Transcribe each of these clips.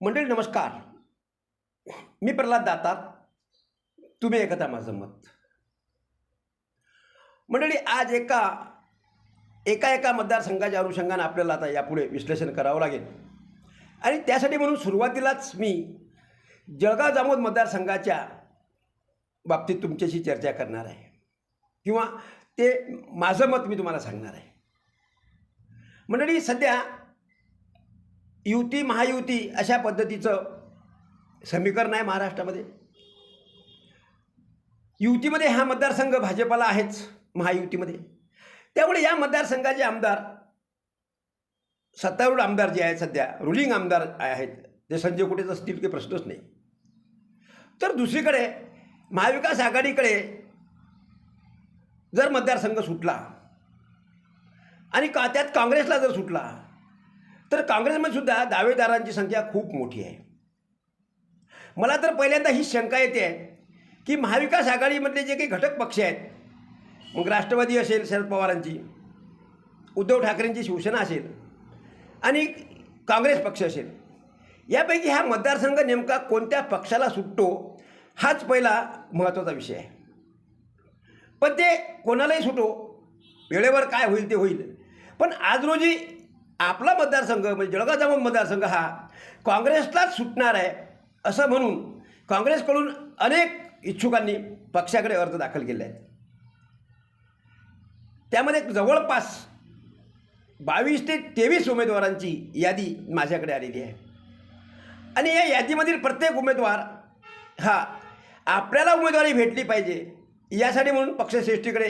मंडळी नमस्कार. मी प्रल्हाद दातार. तुम्ही ऐकता माझं मत. मंडळी आज एका एका एका मतदारसंघाच्या अनुषंगानं आपल्याला आता यापुढे विश्लेषण करावं लागेल. आणि त्यासाठी म्हणून सुरुवातीलाच मी जळगाव जामोद मतदारसंघाच्या बाबतीत तुमच्याशी चर्चा करणार आहे. किंवा ते माझं मत मी तुम्हाला सांगणार आहे. मंडळी सध्या युती महायुती अशा पद्धतीचं समीकरण आहे महाराष्ट्रामध्ये. युतीमध्ये हा मतदारसंघ भाजपाला आहेच महायुतीमध्ये. त्यामुळे या मतदारसंघाचे आमदार सत्तारूढ आमदार जे आहेत सध्या रुलिंग आमदार आहेत ते संजय कुठेच असतील की प्रश्नच नाही. तर दुसरीकडे महाविकास आघाडीकडे जर मतदारसंघ सुटला आणि का त्यात काँग्रेसला जर सुटला तर काँग्रेसमध्ये सुद्धा दावेदारांची संख्या खूप मोठी आहे. मला तर पहिल्यांदा ही शंका येते आहे की महाविकास आघाडीमधले जे काही घटक पक्ष आहेत मग राष्ट्रवादी असेल शरद पवारांची उद्धव ठाकरेंची शिवसेना असेल आणि काँग्रेस पक्ष असेल यापैकी हा मतदारसंघ नेमका कोणत्या पक्षाला सुटतो हाच पहिला महत्त्वाचा विषय आहे. पण ते कोणालाही सुटो वेळेवर काय होईल ते होईल. पण आज रोजी आपला मतदारसंघ म्हणजे जळगाव जामोद मतदारसंघ हा काँग्रेसलाच सुटणार आहे असं म्हणून काँग्रेसकडून अनेक इच्छुकांनी पक्षाकडे अर्ज दाखल केले आहेत. त्यामध्ये जवळपास बावीस ते तेवीस उमेदवारांची यादी माझ्याकडे आलेली आहे. आणि या यादीमधील प्रत्येक उमेदवार हा आपल्याला उमेदवारी भेटली पाहिजे यासाठी म्हणून पक्षश्रेष्ठीकडे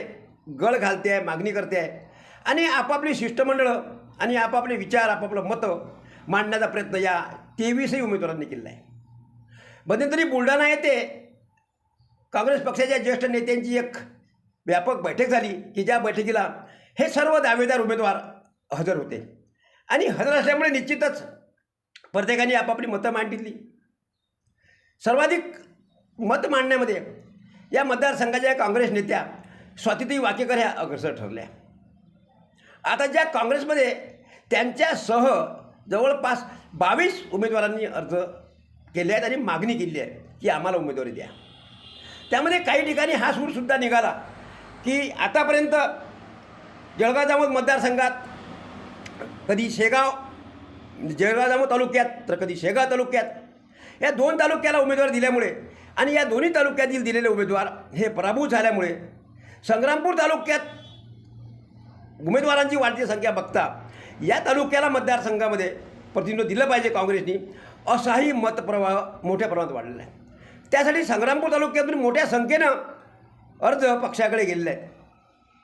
गळ घालते आहे मागणी करते आहे. आणि आपापली शिष्टमंडळं आणि आपापले विचार आपापलं मतं मांडण्याचा प्रयत्न या तेवीसही उमेदवारांनी केलेला आहे. मध्यंतरी बुलढाणा येथे काँग्रेस पक्षाच्या ज्येष्ठ नेत्यांची एक व्यापक बैठक झाली की ज्या बैठकीला हे सर्व दावेदार उमेदवार हजर होते. आणि हजर असल्यामुळे निश्चितच प्रत्येकाने आपापली मतं मांडितली. सर्वाधिक मत मांडण्यामध्ये या मतदारसंघाच्या काँग्रेस नेत्या स्वातिती वाकेकर ह्या अग्रसर ठरल्या. आता ज्या काँग्रेसमध्ये त्यांच्यासह जवळपास बावीस उमेदवारांनी अर्ज केले आहेत आणि मागणी केली आहे की आम्हाला उमेदवारी द्या. त्यामध्ये काही ठिकाणी हा सूरसुद्धा निघाला की आतापर्यंत जळगाव जामोद मतदारसंघात कधी शेगाव जळगाव जामोद तालुक्यात तर कधी शेगाव तालुक्यात या दोन तालुक्याला उमेदवार दिल्यामुळे आणि या दोन्ही तालुक्यातील दिलेले उमेदवार हे पराभूत झाल्यामुळे संग्रामपूर तालुक्यात उमेदवारांची वाढती संख्या बघता या तालुक्याला मतदारसंघामध्ये प्रतिनिधित्व दिलं पाहिजे काँग्रेसनी. असाही मतप्रवाह मोठ्या प्रमाणात वाढलेला आहे. त्यासाठी संग्रामपूर तालुक्यातून मोठ्या संख्येनं अर्ज पक्षाकडे गेलेले आहेत.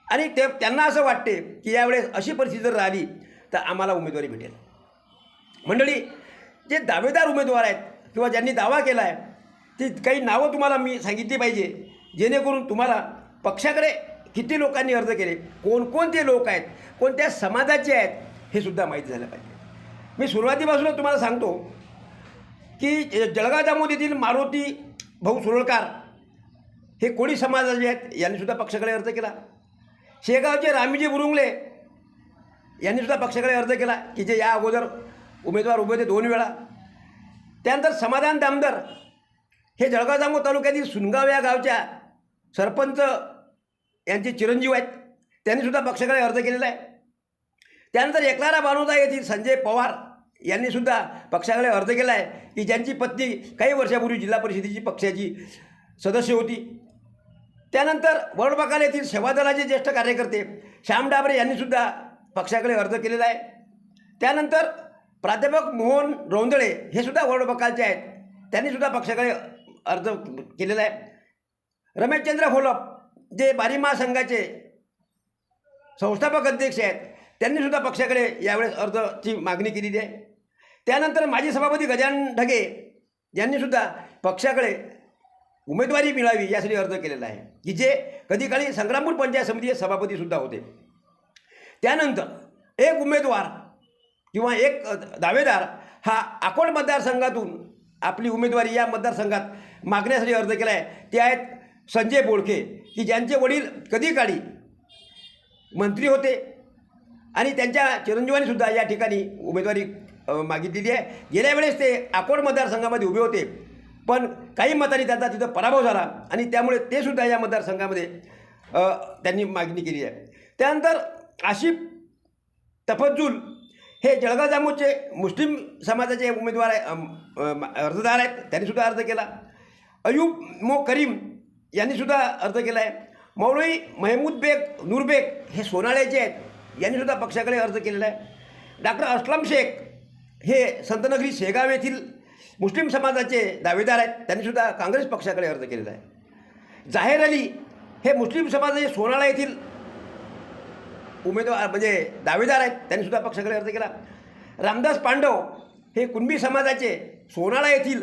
आणि ते त्यांना असं वाटते की यावेळेस अशी परिस्थिती जर राहिली तर आम्हाला उमेदवारी भेटेल. मंडळी जे दावेदार उमेदवार आहेत किंवा ज्यांनी दावा केला आहे ती काही नावं तुम्हाला मी सांगितली पाहिजे जेणेकरून तुम्हाला पक्षाकडे किती लोकांनी अर्ज केले कोणकोणते लोक आहेत कोणत्या समाजाचे आहेत हे सुद्धा माहिती झालं पाहिजे. मी सुरुवातीपासूनच तुम्हाला सांगतो की जळगाव जामोदीतील येथील मारुती भाऊ सुरळकार हे कोळी समाजाचे आहेत यांनीसुद्धा पक्षाकडे अर्ज केला. शेगावचे रामीजी बुरुंगले यांनीसुद्धा पक्षाकडे अर्ज केला की जे या अगोदर उमेदवार उभे होते दोन वेळा. त्यानंतर समाधान दामदर हे जळगाव जामोद तालुक्यातील सुनगाव या गावच्या सरपंच यांचे चिरंजीव आहेत त्यांनीसुद्धा पक्षाकडे अर्ज केलेला आहे. त्यानंतर एकलारा बानोदा येथील संजय पवार यांनीसुद्धा पक्षाकडे अर्ज केला आहे की ज्यांची पत्नी काही वर्षापूर्वी जिल्हा परिषदेची पक्षाची सदस्य होती. त्यानंतर वडबकाल येथील सेवादलाचे ज्येष्ठ कार्यकर्ते श्याम डाबरे यांनीसुद्धा पक्षाकडे अर्ज केलेला आहे. त्यानंतर प्राध्यापक मोहन रोंदळे हे सुद्धा वडबकालचे आहेत. त्यांनीसुद्धा पक्षाकडे अर्ज केलेला आहे. रमेशचंद्र खोलप जे बारी महासंघाचे संस्थापक अध्यक्ष आहेत त्यांनीसुद्धा पक्षाकडे यावेळेस अर्जची मागणी केलेली आहे. त्यानंतर माजी सभापती गजानन ढगे यांनीसुद्धा पक्षाकडे उमेदवारी मिळावी यासाठी अर्ज केलेला आहे. की जे कधी काळी संग्रामपूर पंचायत समितीचे सभापतीसुद्धा होते. त्यानंतर एक उमेदवार किंवा एक दावेदार हा अकोट मतदारसंघातून आपली उमेदवारी या मतदारसंघात मागण्यासाठी अर्ज केला आहे ते आहेत संजय बोडके की ज्यांचे वडील कधी काळी मंत्री होते. आणि त्यांच्या चिरंजीवांनीसुद्धा या ठिकाणी उमेदवारी मागितलेली आहे. गेल्या वेळेस ते अकोट मतदारसंघामध्ये उभे होते पण काही मतांनी त्यांचा तिथं पराभव झाला आणि त्यामुळे ते सुद्धा या मतदारसंघामध्ये त्यांनी मागणी केली आहे. त्यानंतर आशिफ तफज्जुल हे जळगाव जामोदचे मुस्लिम समाजाचे उमेदवार आहे अर्जदार आहेत. त्यांनीसुद्धा अर्ज केला. अयूब मो करीम यांनीसुद्धा अर्ज केला आहे. मौलवी महमूद बेग नूरबेग हे सोनाळ्याचे आहेत यांनीसुद्धा पक्षाकडे अर्ज केलेला आहे. डॉक्टर असलम शेख हे संतनगरी शेगाव येथील मुस्लिम समाजाचे दावेदार आहेत. त्यांनीसुद्धा काँग्रेस पक्षाकडे अर्ज केलेला आहे. जाहेर अली हे मुस्लिम समाजाचे सोनाळा येथील उमेदवार म्हणजे दावेदार आहेत. त्यांनीसुद्धा पक्षाकडे अर्ज केला. रामदास पांडव हे कुणबी समाजाचे सोनाळा येथील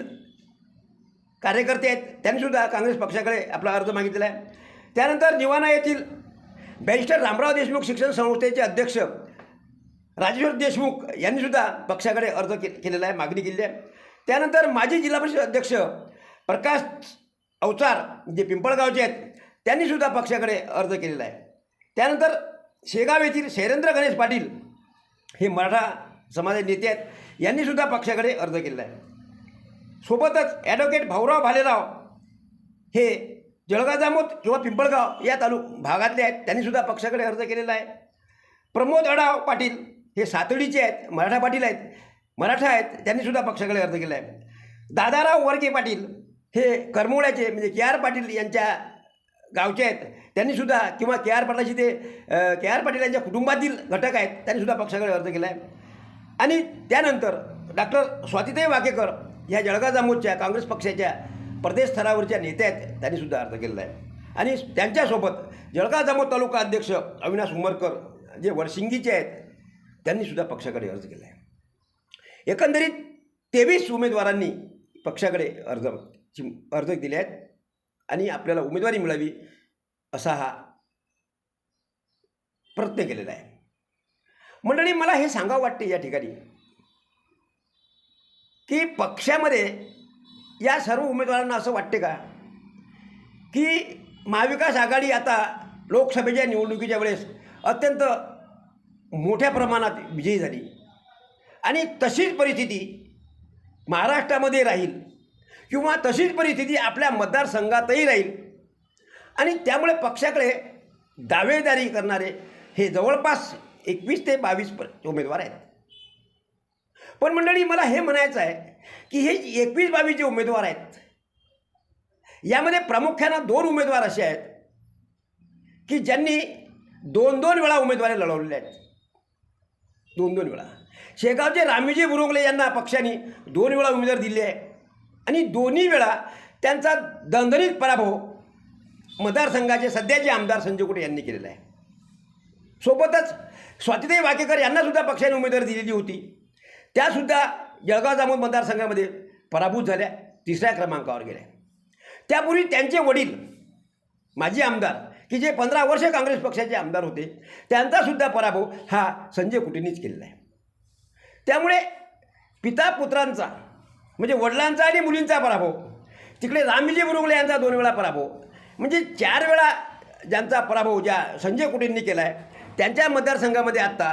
कार्यकर्ते आहेत. त्यांनीसुद्धा काँग्रेस पक्षाकडे आपला अर्ज मागितलेला आहे. त्यानंतर निवाणा येथील बॅरिस्टर रामराव देशमुख शिक्षण संस्थेचे अध्यक्ष राजेश्वर देशमुख यांनीसुद्धा पक्षाकडे अर्ज के केलेला आहे मागणी केली आहे. त्यानंतर माजी जिल्हा परिषद अध्यक्ष प्रकाश अवचार जे पिंपळगावचे आहेत त्यांनीसुद्धा पक्षाकडे अर्ज केलेला आहे. त्यानंतर शेगाव येथील शैरेंद्र गणेश पाटील हे मराठा समाजाचे नेते आहेत यांनीसुद्धा पक्षाकडे अर्ज केलेला आहे. सोबतच ॲडव्होकेट भाऊराव भालेराव हे जळगाव जामोद किंवा पिंपळगाव या तालुक भागातले आहेत. त्यांनीसुद्धा पक्षाकडे अर्ज केलेला आहे. प्रमोद अडाव पाटील हे सातडीचे आहेत मराठा पाटील आहेत मराठा आहेत त्यांनीसुद्धा पक्षाकडे अर्ज केला आहे. दादाराव वरके पाटील हे करमोळ्याचे म्हणजे के आर पाटील यांच्या गावचे आहेत. त्यांनीसुद्धा किंवा के आर पाटलाशी ते के आर पाटील यांच्या कुटुंबातील घटक आहेत त्यांनीसुद्धा पक्षाकडे अर्ज केला आहे. आणि त्यानंतर डॉक्टर स्वातिताई वाकेकर ह्या जळगाव जामोदच्या काँग्रेस पक्षाच्या प्रदेश स्तरावरच्या नेत्या आहेत त्यांनीसुद्धा अर्ज केलेला आहे. आणि त्यांच्यासोबत जळगाव जामोद तालुका अध्यक्ष अविनाश उमरकर जे वडसिंगीचे आहेत त्यांनीसुद्धा पक्षाकडे अर्ज केला आहे. एकंदरीत तेवीस उमेदवारांनी पक्षाकडे अर्ज अर्ज दिले आहेत आणि आपल्याला उमेदवारी मिळावी असा हा प्रयत्न केलेला आहे. मंडळी मला हे सांगावं वाटते या ठिकाणी की पक्षामध्ये या सर्व उमेदवारांना असं वाटते का? की महाविकास आघाडी आता लोकसभेच्या निवडणुकीच्या वेळेस अत्यंत मोठ्या प्रमाणात विजयी झाली. आणि तशीच परिस्थिती महाराष्ट्रामध्ये राहील किंवा तशीच परिस्थिती आपल्या मतदारसंघातही राहील. आणि त्यामुळे पक्षाकडे दावेदारी करणारे हे जवळपास एकवीस ते बावीस प उमेदवार आहेत. पण मंडळी मला हे म्हणायचं आहे की हे एकवीस बावीस जे उमेदवार आहेत यामध्ये प्रामुख्यानं दोन उमेदवार असे आहेत की ज्यांनी दोन दोन वेळा उमेदवारी लढवलेल्या आहेत. दोन दोन वेळा. शेगावचे रामीजी बुरुंगले यांना पक्षाने दोन वेळा उमेदवार दिले आहे. आणि दोन्ही वेळा त्यांचा दणदणीत पराभव मतदारसंघाचे सध्याचे आमदार संजय कुटे यांनी केलेला आहे. सोबतच स्वातिताई वाकेकर यांनासुद्धा पक्षाने उमेदवारी दिलेली होती. त्यासुद्धा जळगाव जामोद मतदारसंघामध्ये पराभूत झाल्या तिसऱ्या क्रमांकावर गेल्या. त्यापूर्वी त्यांचे वडील माजी आमदार की जे पंधरा वर्ष काँग्रेस पक्षाचे आमदार होते त्यांचासुद्धा पराभव हा संजय कुटेंनीच केलेला आहे. त्यामुळे पिता पुत्रांचा म्हणजे वडिलांचा आणि मुलींचा पराभव तिकडे रामजी बुरुगले यांचा दोन वेळा पराभव म्हणजे चार वेळा ज्यांचा पराभव ज्या संजय कुटेंनी केला आहे त्यांच्या मतदारसंघामध्ये आत्ता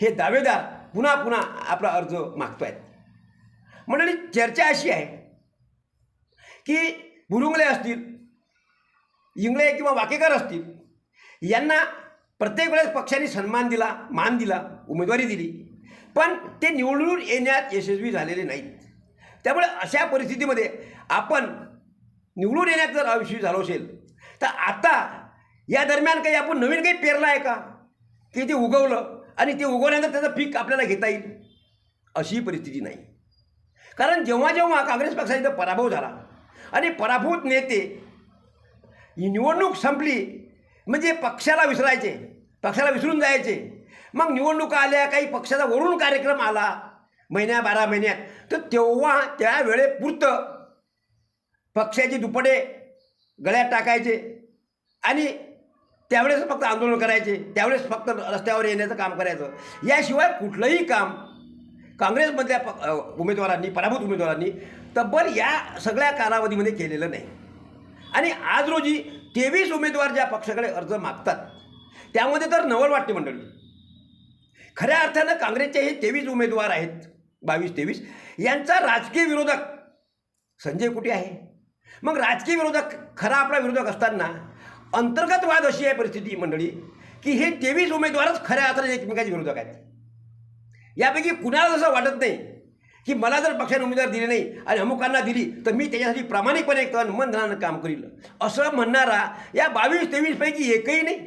हे दावेदार पुन्हा पुन्हा आपला अर्ज मागतो आहेत मंडळी चर्चा अशी आहे की बुरुंगले असतील इंगळे किंवा वाकेकर असतील यांना प्रत्येक वेळेस पक्षाने सन्मान दिला मान दिला उमेदवारी दिली पण ते निवडून येण्यात यशस्वी झालेले नाहीत. त्यामुळे अशा परिस्थितीमध्ये आपण निवडून येण्यात जर अयशस्वी झालो असेल तर आता या दरम्यान काही आपण नवीन काही पेरला आहे का? की ते उगवलं आणि ते उगवल्यानंतर त्याचं पीक आपल्याला घेता येईल अशी परिस्थिती नाही. कारण जेव्हा जेव्हा काँग्रेस पक्षाचा इथं पराभव झाला आणि पराभूत नेते ही निवडणूक संपली म्हणजे पक्षाला विसरायचे पक्षाला विसरून जायचे. मग निवडणुका आल्या काही पक्षाचा वरून कार्यक्रम आला महिन्या बारा महिन्यात. तर तेव्हा त्या वेळेपुरतं पक्षाचे दुपटे गळ्यात टाकायचे आणि त्यावेळेस फक्त आंदोलन करायचे त्यावेळेस फक्त रस्त्यावर येण्याचं काम करायचं. याशिवाय कुठलंही काम काँग्रेसमधल्या प उमेदवारांनी पराभूत उमेदवारांनी तब्बल या सगळ्या कालावधीमध्ये केलेलं नाही. आणि आज रोजी तेवीस उमेदवार ज्या पक्षाकडे अर्ज मागतात त्यामध्ये तर नवल वाटते मंडळी. खऱ्या अर्थानं काँग्रेसचे हे तेवीस उमेदवार आहेत बावीस तेवीस यांचा राजकीय विरोधक संजय कुठे आहे? मग राजकीय विरोधक खरा आपला विरोधक असताना अंतर्गत वाद अशी आहे परिस्थिती मंडळी की हे तेवीस उमेदवारच खऱ्या अर्थाने एकमेकांचे विरोधक आहेत. यापैकी कुणाला असं वाटत नाही की मला जर पक्षाने उमेदवार दिले नाही आणि अमुकांना दिली तर मी त्याच्यासाठी प्रामाणिकपणे तन मन धनानं काम करील. असं म्हणणारा या बावीस तेवीसपैकी एकही नाही.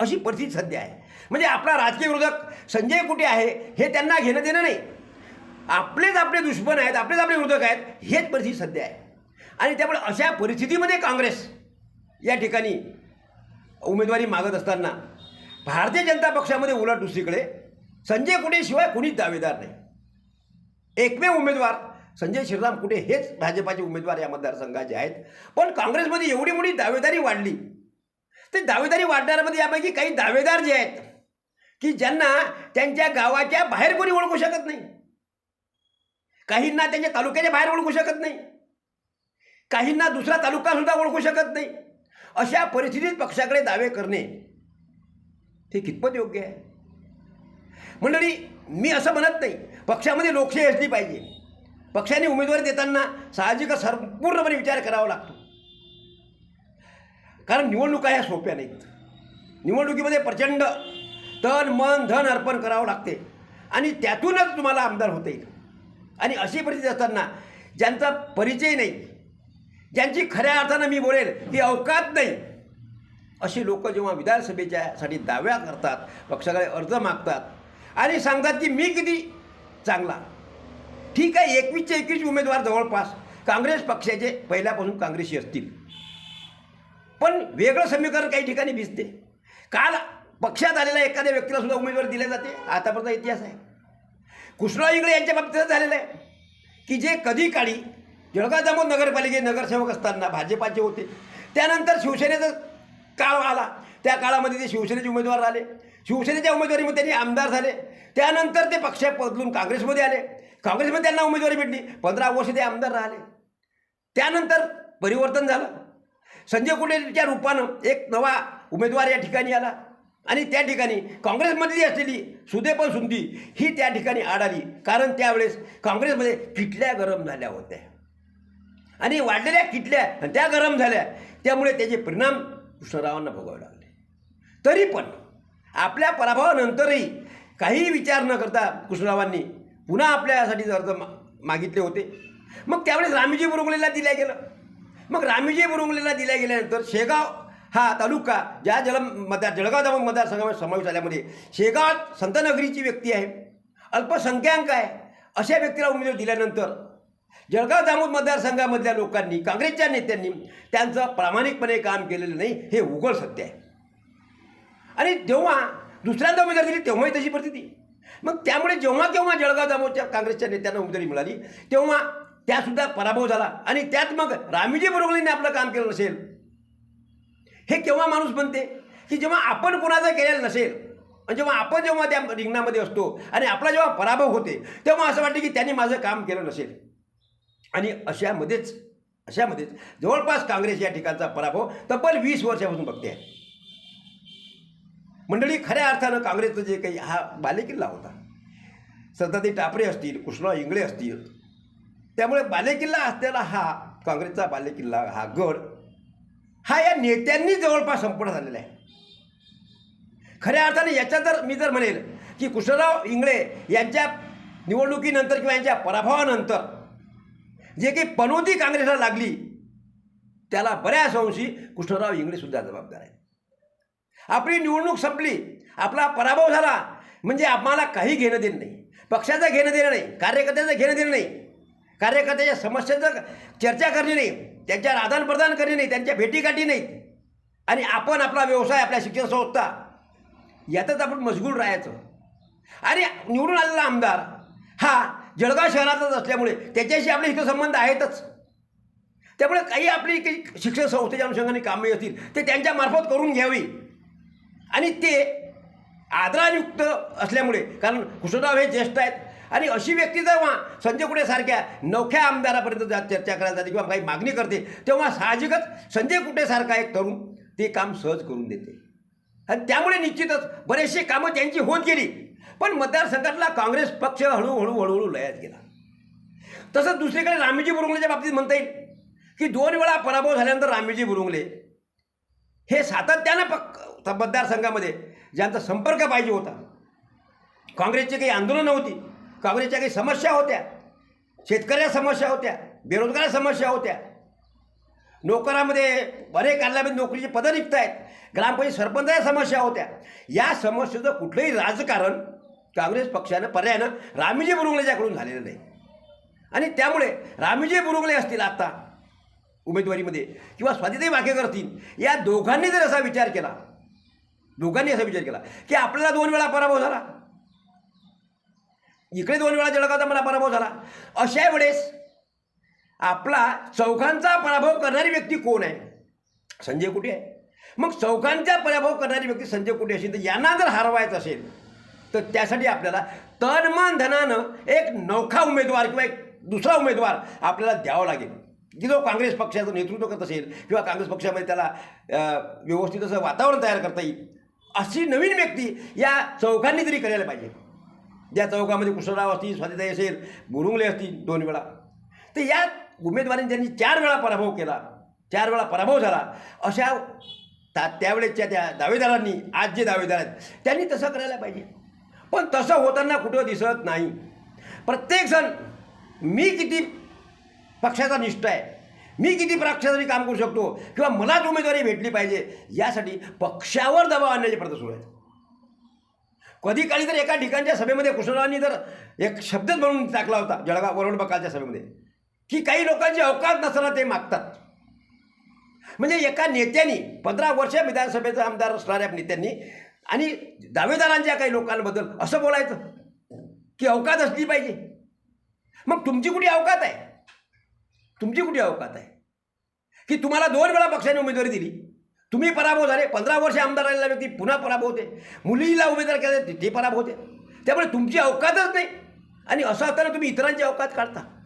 अशी परिस्थिती सध्या आहे. म्हणजे आपला राजकीय विरोधक संजय कुठे आहे हे त्यांना घेणं देणं नाही. आपलेच आपले दुश्मन आहेत आपलेच आपले विरोधक आहेत हेच परिस्थिती सध्या आहे. आणि त्यामुळे अशा परिस्थितीमध्ये काँग्रेस या ठिकाणी उमेदवारी मागत असताना भारतीय जनता पक्षामध्ये उलट दुसरीकडे संजय कुटेशिवाय कुणीच दावेदार नाही. एकमेव उमेदवार संजय श्रीराम कुटे हेच भाजपाचे उमेदवार या मतदारसंघाचे आहेत. पण काँग्रेसमध्ये एवढी मोठी दावेदारी वाढली. ते दावेदारी वाढणाऱ्यामध्ये यापैकी काही दावेदार जे आहेत की ज्यांना त्यांच्या गावाच्या बाहेर कोणी ओळखू शकत नाही. काहींना त्यांच्या तालुक्याच्या बाहेर ओळखू शकत नाही. काहींना दुसरा तालुका सुद्धा ओळखू शकत नाही. अशा परिस्थितीत पक्षाकडे दावे करणे ते कितपत योग्य आहे? मंडळी मी असं म्हणत नाही पक्षामध्ये लोकशाही असली पाहिजे. पक्षाने उमेदवारी देताना साहजिकच संपूर्णपणे विचार करावा लागतो. कारण निवडणुका ह्या सोप्या नाहीत. निवडणुकीमध्ये प्रचंड तन मन धन अर्पण करावं लागते. आणि त्यातूनच तुम्हाला आमदार होता येईल. आणि अशी परिस्थिती असताना ज्यांचा परिचय नाही ज्यांची खऱ्या अर्थानं मी बोलेल ती अवकात नाही. अशी लोक जेव्हा विधानसभेच्यासाठी दाव्या करतात पक्षाकडे अर्ज मागतात आणि सांगतात की मी किती चांगला. ठीक आहे एकवीसचे एकवीस उमेदवार जवळपास काँग्रेस पक्षाचे पहिल्यापासून काँग्रेसी असतील. पण वेगळं समीकरण काही ठिकाणी भिजते. काल पक्षात आलेल्या एखाद्या व्यक्तीला सुद्धा उमेदवार दिले जाते. आतापर्यंत इतिहास आहे. कृष्णराव इंगळे यांच्या बाबतीत झालेलं आहे की जे कधी काळी जळगाव जामोद नगरपालिके नगरसेवक असताना भाजपाचे होते. त्यानंतर शिवसेनेचा काळ आला. त्या काळामध्ये ते शिवसेनेचे उमेदवार आले शिवसेनेच्या उमेदवारीमध्ये त्यांनी आमदार झाले. त्यानंतर ते पक्ष बदलून काँग्रेसमध्ये आले. काँग्रेसमध्ये त्यांना उमेदवारी भेटली. पंधरा वर्ष ते आमदार राहिले. त्यानंतर परिवर्तन झालं. संजय कुटेच्या रूपानं एक नवा उमेदवार या ठिकाणी आला. आणि त्या ठिकाणी काँग्रेसमधली असलेली सुदेपन सुंदी ही त्या ठिकाणी आढाली. कारण त्यावेळेस काँग्रेसमध्ये किटल्या गरम झाल्या होत्या. आणि वाढलेल्या किटल्या आणि त्या गरम झाल्या. त्यामुळे त्याचे परिणाम कृष्णरावांना भोगावे लागले. तरी पण आपल्या पराभवानंतरही काही विचार न करता कृष्णरावांनी पुन्हा आपल्यासाठी अर्ज मा मागितले होते. मग त्यावेळेस रामीजी बुरुंगलेला दिल्या गेलं. मग रामीजी बुरुंगलेला दिल्या गेल्यानंतर शेगाव हा तालुका ज्या जल मतदार जळगाव जामोद मतदारसंघामध्ये समावेश आल्यामध्ये शेगाव संतनगरीची व्यक्ती आहे. अल्पसंख्याक आहे. अशा व्यक्तीला उमेदवार दिल्यानंतर जळगाव जामोद मतदारसंघामधल्या लोकांनी काँग्रेसच्या नेत्यांनी त्यांचं प्रामाणिकपणे काम केलेलं नाही हे उघड सत्य आहे. आणि जेव्हा दुसऱ्यांदा उमेदवारी दिली तेव्हाही तशी परिस्थिती. मग त्यामुळे जेव्हा केव्हा जळगाव जामोदच्या काँग्रेसच्या नेत्यांना उमेदवारी मिळाली तेव्हा त्यासुद्धा पराभव झाला. आणि त्यात मग रामीजी बरोबरीने आपलं काम केलं नसेल. हे केव्हा माणूस म्हणते की जेव्हा आपण कोणाचं केलेलं नसेल आणि जेव्हा आपण जेव्हा त्या रिंगणामध्ये असतो आणि आपला जेव्हा पराभव होते तेव्हा असं वाटतं की त्यांनी माझं काम केलं नसेल. आणि अशामध्येच अशामध्येच जवळपास काँग्रेस या ठिकाणचा पराभव तब्बल वीस वर्षापासून बघते आहे. मंडळी खऱ्या अर्थानं काँग्रेसचं जे काही हा बालेकिल्ला होता. सत्ताती टापरे असतील कृष्णा इंगळे असतील त्यामुळे बालेकिल्ला असलेला हा काँग्रेसचा बालेकिल्ला हा गड हा या नेत्यांनी जवळपास संपूर्ण झालेला आहे. खऱ्या अर्थाने याच्या जर मी जर म्हणेल की कृष्णराव इंगळे यांच्या निवडणुकीनंतर किंवा यांच्या पराभवानंतर जे काही पनोती काँग्रेसला लागली त्याला बऱ्याच अंशी कृष्णराव इंगळेसुद्धा जबाबदार आहेत. आपली निवडणूक संपली आपला पराभव झाला म्हणजे आम्हाला काही घेणं देणं नाही. पक्षाचं घेणं देणं नाही कार्यकर्त्याचं घेणं देणं नाही. कार्यकर्त्याच्या समस्येचं चर्चा करणे नाही त्यांच्यावर आदानप्रदान करणे नाही त्यांच्या भेटीगाठी नाहीत. आणि आपण आपला व्यवसाय आपल्या शिक्षण संस्था यातच आपण मशगूल राहायचं. आणि निवडून आलेला आमदार हा जळगाव शहरातच असल्यामुळे त्याच्याशी आपले हितसंबंध आहेतच. त्यामुळे काही आपली काही शिक्षण संस्थेच्या अनुषंगाने कामे असतील ते त्यांच्यामार्फत करून घ्यावी. आणि ते आदरायुक्त असल्यामुळे कारण कृष्णराव हे ज्येष्ठ आहेत आणि अशी व्यक्ती जेव्हा संजय कुटेसारख्या नवख्या आमदारापर्यंत जा चर्चा करायला जाते किंवा काही मागणी करते तेव्हा साहजिकच संजय कुटेसारखा एक तरुण ते काम सहज करून देते. आणि त्यामुळे निश्चितच बरेचसे कामं त्यांची होत गेली. पण मतदारसंघातला काँग्रेस पक्ष हळूहळू हळूहळू लयात गेला. तसंच दुसरीकडे रामजी बुरुंगलेच्या बाबतीत म्हणता येईल की दोन वेळा पराभव झाल्यानंतर रामजी बुरुंगले. हे सातत्यानं पक् मतदारसंघामध्ये ज्यांचा संपर्क पाहिजे होता. काँग्रेसची काही आंदोलनं होती काँग्रेसच्या काही समस्या होत्या शेतकऱ्या समस्या होत्या बेरोजगार समस्या होत्या. नोकरामध्ये बरे कार्यालयामध्ये नोकरीची पदं निघत आहेत ग्रामपंचायत सरपंचाच्या समस्या होत्या. या समस्येचं कुठलंही राजकारण काँग्रेस पक्षानं पर्यायानं रामीजी बुरुंगलेच्याकडून झालेलं नाही. आणि त्यामुळे रामीजी बुरुंगले असतील आत्ता उमेदवारीमध्ये किंवा स्वातिताई वाकेकर असतील या दोघांनी जर असा विचार केला दोघांनी असा विचार केला की आपल्याला दोन वेळा पराभव झाला इकडे दोन वेळा जळगावचा मला पराभव झाला अशा वेळेस आपला चौघांचा पराभव करणारी व्यक्ती कोण आहे? संजय कुठे आहे. मग चौघांचा पराभव करणारी व्यक्ती संजय कुठे असेल तर यांना जर हरवायचं असेल तर त्यासाठी आपल्याला तनमान धनानं एक नौखा उमेदवार किंवा एक दुसरा उमेदवार आपल्याला द्यावा लागेल. की जो काँग्रेस पक्षाचं नेतृत्व करत असेल किंवा काँग्रेस पक्षामध्ये त्याला व्यवस्थित असं वातावरण तयार करता येईल अशी नवीन व्यक्ती या चौघांनी तरी करायला पाहिजे. ज्या चौकामध्ये कृष्णराव असतील स्वातिताई असेल बुरुंगले असतील दोन वेळा. तर या उमेदवारांनी त्यांनी चार वेळा पराभव केला चार वेळा पराभव झाला अशा ता त्यावेळेच्या त्या दावेदारांनी आज जे दावेदार आहेत त्यांनी तसं करायला पाहिजे. पण तसं होताना कुठं दिसत नाही. प्रत्येकजण मी किती पक्षाचा निष्ठ आहे मी किती पक्षासाठी काम करू शकतो किंवा मलाच उमेदवारी भेटली पाहिजे यासाठी पक्षावर दबाव आणण्याचे प्रयत्न सुरू आहेत कधी काळी तर एका ठिकाणच्या सभेमध्ये कृष्णरावांनी तर एक शब्दच म्हणून टाकला होता जळगाव वरुण बकालच्या सभेमध्ये की काही लोकांची अवकाश नसताना ते मागतात. म्हणजे एका नेत्यांनी पंधरा वर्ष विधानसभेचा आमदार असणाऱ्या नेत्यांनी आणि दावेदारांच्या काही लोकांबद्दल असं बोलायचं? की अवकात असली पाहिजे. मग तुमची कुठे अवकात आहे? तुमची कुठे अवकात आहे? की तुम्हाला दोन वेळा पक्षाने उमेदवारी दिली. तुम्ही पराभव झाले. पंधरा वर्ष आमदार राहिलेला व्यक्ती पुन्हा पराभव होते. मुलीला उमेदवार केला ते- पराभव होते. त्यामुळे तुमची अवकातच नाही. आणि असं असताना तुम्ही इतरांची अवकात काढता.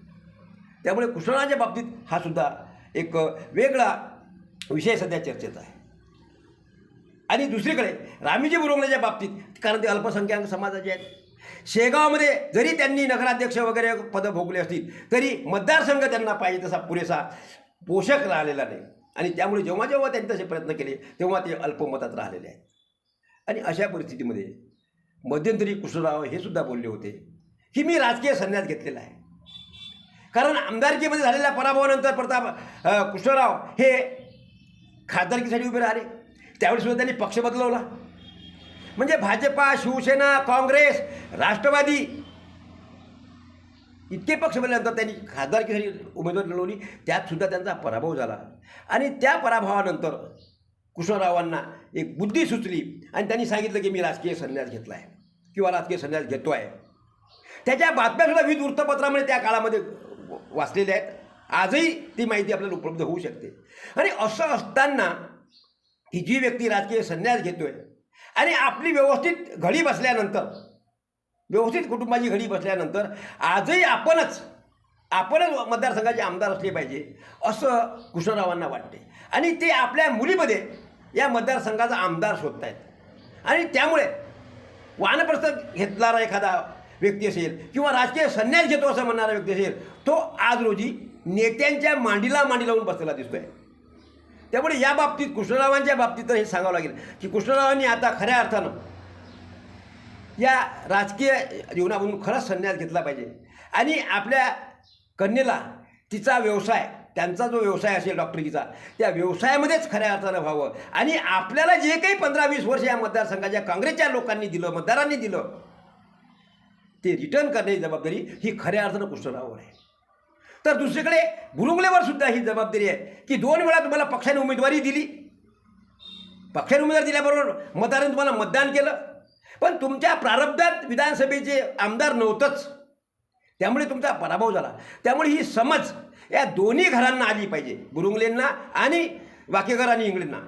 त्यामुळे कृष्णाच्या बाबतीत हा सुद्धा एक वेगळा विषय सध्या चर्चेचा आहे. आणि दुसरीकडे रामीजी बुरुंगलेच्या बाबतीत कारण ते अल्पसंख्याक समाजाचे आहेत. शेगावमध्ये जरी त्यांनी नगराध्यक्ष वगैरे पदं भोगले असतील तरी मतदारसंघ त्यांना पाहिजे तसा पुरेसा पोषक राहिलेला नाही. आणि त्यामुळे जेव्हा जेव्हा त्यांनी तसे प्रयत्न केले तेव्हा ते अल्पमतात राहिलेले आहेत. आणि अशा परिस्थितीमध्ये मध्यंतरी कृष्णराव हे सुद्धा बोलले होते की मी राजकीय संन्यास घेतलेला आहे. कारण आमदारकीमध्ये झालेल्या पराभवानंतर प्रताप कृष्णराव हे खासदारकीसाठी उभे राहिले. त्यावेळी सुद्धा त्यांनी पक्ष बदलवला. म्हणजे भाजपा शिवसेना काँग्रेस राष्ट्रवादी इतके पक्ष बदलल्यानंतर त्यांनी खासदारकीसाठी उमेदवारी मिळवली त्यात सुद्धा त्यांचा पराभव झाला. आणि त्या पराभवानंतर कृष्णरावांना एक बुद्धी सुचली आणि त्यांनी सांगितलं की मी राजकीय संन्यास घेतला आहे किंवा राजकीय संन्यास घेतो आहे त्याच्या बातम्यासुद्धा विविध वृत्तपत्रामध्ये त्या काळामध्ये वाचलेल्या आहेत. आजही ती माहिती आपल्याला उपलब्ध होऊ शकते. आणि असं असताना ही जी व्यक्ती राजकीय संन्यास घेतोय आणि आपली व्यवस्थित घडी बसल्यानंतर व्यवस्थित कुटुंबाची घडी बसल्यानंतर आजही आपणच आपणच मतदारसंघाचे आमदार असले पाहिजे असं कृष्णरावांना वाटते. आणि ते आपल्या मुलीमध्ये या मतदारसंघाचा आमदार शोधत आहेत आणि त्यामुळे वानप्रस्थ घेतणारा एखादा व्यक्ती असेल किंवा राजकीय संन्यास घेतो असं म्हणणारा व्यक्ती असेल तो आज रोजी नेत्यांच्या मांडीला मांडी लावून बसलेला दिसतोय. त्यामुळे या बाबतीत कृष्णरावांच्या बाबतीत तर हे सांगावं लागेल की कृष्णरावांनी आता खऱ्या अर्थानं या राजकीय जीवनामधून खरंच संन्यास घेतला पाहिजे. आणि आपल्या कन्येला तिचा व्यवसाय त्यांचा जो व्यवसाय असेल डॉक्टरीचा त्या व्यवसायामध्येच खऱ्या अर्थानं व्हावं. आणि आपल्याला जे काही पंधरा वीस वर्ष या मतदारसंघाच्या काँग्रेसच्या लोकांनी दिलं मतदारांनी दिलं ते रिटर्न करण्याची जबाबदारी ही खऱ्या अर्थानं कृष्णरावावर आहे. तर दुसरीकडे गुरुंगलेवर सुद्धा ही जबाबदारी आहे की दोन वेळा तुम्हाला पक्षाने उमेदवारी दिली. पक्षाने उमेदवार दिल्याबरोबर मतदारांनी तुम्हाला मतदान केलं. पण तुमच्या प्रारब्धात विधानसभेचे आमदार नव्हतंच. त्यामुळे तुमचा पराभव झाला. त्यामुळे ही समज या दोन्ही घरांना आली पाहिजे. गुरुंगलेंना आणि वाकेकर आणि इंगळेंना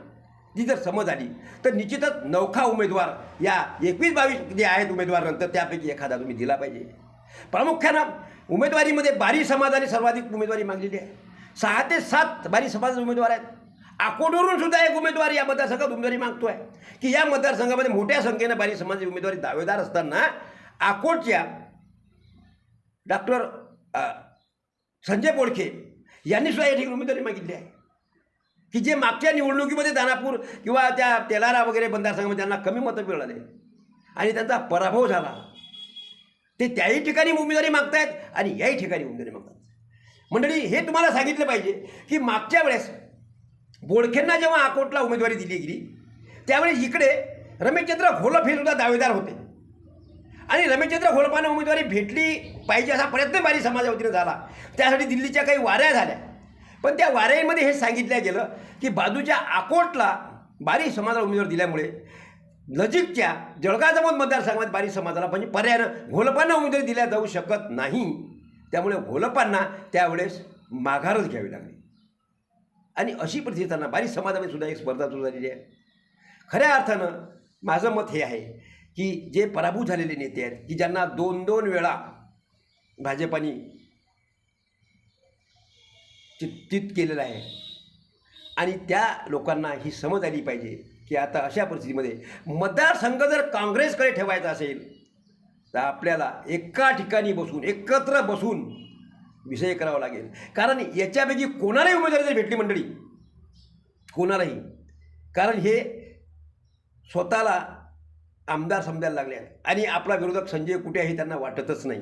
ती जर समज आली तर निश्चितच नौखा उमेदवार या एकवीस बावीस जे आहेत उमेदवार नंतर त्यापैकी एखादा तुम्ही दिला पाहिजे. प्रामुख्यानं उमेदवारीमध्ये बारी समाजाने सर्वाधिक उमेदवारी मागलेली आहे. सहा ते सात बारी समाजाचे उमेदवार आहेत. अकोटवरून सुद्धा एक उमेदवार या मतदारसंघात उमेदवारी मागतो आहे की या मतदारसंघामध्ये मोठ्या संख्येनं बारी समाजाची उमेदवारी दावेदार असताना अकोटच्या डॉक्टर संजय बोडखे यांनी सुद्धा या ठिकाणी उमेदवारी मागितली आहे. की जे मागच्या निवडणुकीमध्ये दानापूर किंवा त्या तेलारा वगैरे मतदारसंघामध्ये त्यांना कमी मतं मिळाले. आणि त्यांचा पराभव झाला. ते त्याही ठिकाणी उमेदवारी मागतायत आणि याही ठिकाणी उमेदवारी मागतात मंडळी हे तुम्हाला सांगितलं पाहिजे की मागच्या वेळेस बोडखेंना जेव्हा अकोटला उमेदवारी दिली गेली त्यावेळेस इकडे रमेशचंद्र घोलप हे सुद्धा दावेदार होते. आणि रमेशचंद्र घोलपानं उमेदवारी भेटली पाहिजे असा प्रयत्न बारी समाजा वतीनं झाला. त्यासाठी दिल्लीच्या काही वाऱ्या झाल्या. पण त्या वाऱ्यांमध्ये हे सांगितलं गेलं की बाजूच्या अकोटला बारी समाजाला उमेदवार दिल्यामुळे नजीकच्या जळगाजमोद जमत मतदारसंघात बारी समाजाला म्हणजे पर्यायानं घोलपांना उमेदवारी दिल्या जाऊ शकत नाही. त्यामुळे घोलपांना त्यावेळेस माघारच घ्यावी लागली. आणि अशी परिस्थिती त्यांना बारी समाजामध्ये सुद्धा एक स्पर्धा सुरू झालेली आहे. खऱ्या अर्थानं माझं मत हे आहे की जे पराभूत झालेले नेते आहेत की ज्यांना दोन दोन वेळा भाजपाने चित्तित केलेलं आहे. आणि त्या लोकांना ही समज आली पाहिजे. की आता अशा परिस्थितीमध्ये मतदारसंघ जर काँग्रेसकडे ठेवायचा असेल तर आपल्याला एका ठिकाणी बसून एकत्र बसून विषय करावा लागेल. कारण याच्यापैकी कोणालाही उमेदवारी जर भेटली मंडळी कोणालाही. कारण हे स्वतःला आमदार समजायला लागले आहेत. आणि आपला विरोधक संजय कुठे आहे त्यांना वाटतच नाही.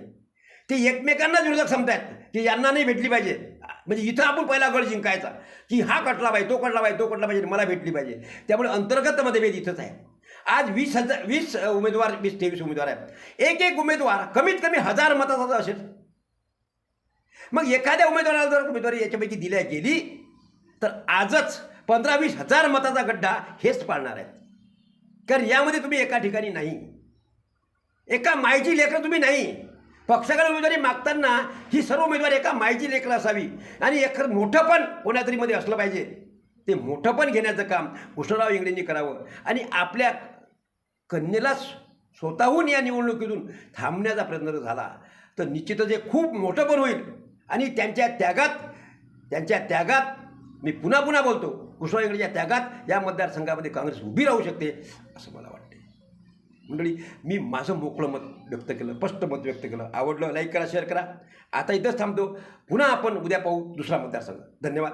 ते एकमेकांना विरोधक समजतायत की यांना नाही भेटली पाहिजे. म्हणजे इथं आपण पहिला गड जिंकायचा. की हा कटला पाहिजे तो कटला पाहिजे तो कटला पाहिजे मला भेटली पाहिजे. त्यामुळे अंतर्गत मतभेद इथंच आहे. आज वीस हजार वीस उमेदवार वीस तेवीस उमेदवार आहेत. एक एक उमेदवार कमीत कमी हजार मताचा जर असेल. मग एखाद्या उमेदवाराला जर उमेदवारी याच्यापैकी दिल्या गेली तर आजच पंधरा वीस हजार मताचा गड्डा हेच पाळणार आहेत. कारण यामध्ये तुम्ही एका ठिकाणी नाही. एका मायची लेकरं तुम्ही नाही. पक्षाकडे उमेदवारी मागताना ही सर्व उमेदवारी एका मायची लेकरं असावी. आणि एक मोठं पण कोणातरी मध्ये असलं पाहिजे. ते मोठं पण घेण्याचं काम कृष्णराव इंगळेंनी करावं. आणि आपल्या कन्येला स्वतःहून या निवडणुकीतून थांबण्याचा प्रयत्न जर झाला तर निश्चितच हे खूप मोठं पण होईल. आणि त्यांच्या त्यागात त्यांच्या त्यागात मी पुन्हा पुन्हा बोलतो कृष्णराव इंगडेच्या त्यागात या मतदारसंघामध्ये काँग्रेस उभी राहू शकते असं मला वाटतं. मंडळी मी माझं मोकळं मत व्यक्त केलं स्पष्ट मत व्यक्त केलं. आवडलं लाईक करा शेअर करा. आता इथंच थांबतो. पुन्हा आपण उद्या पाहू दुसरा मतदारसंघ. धन्यवाद.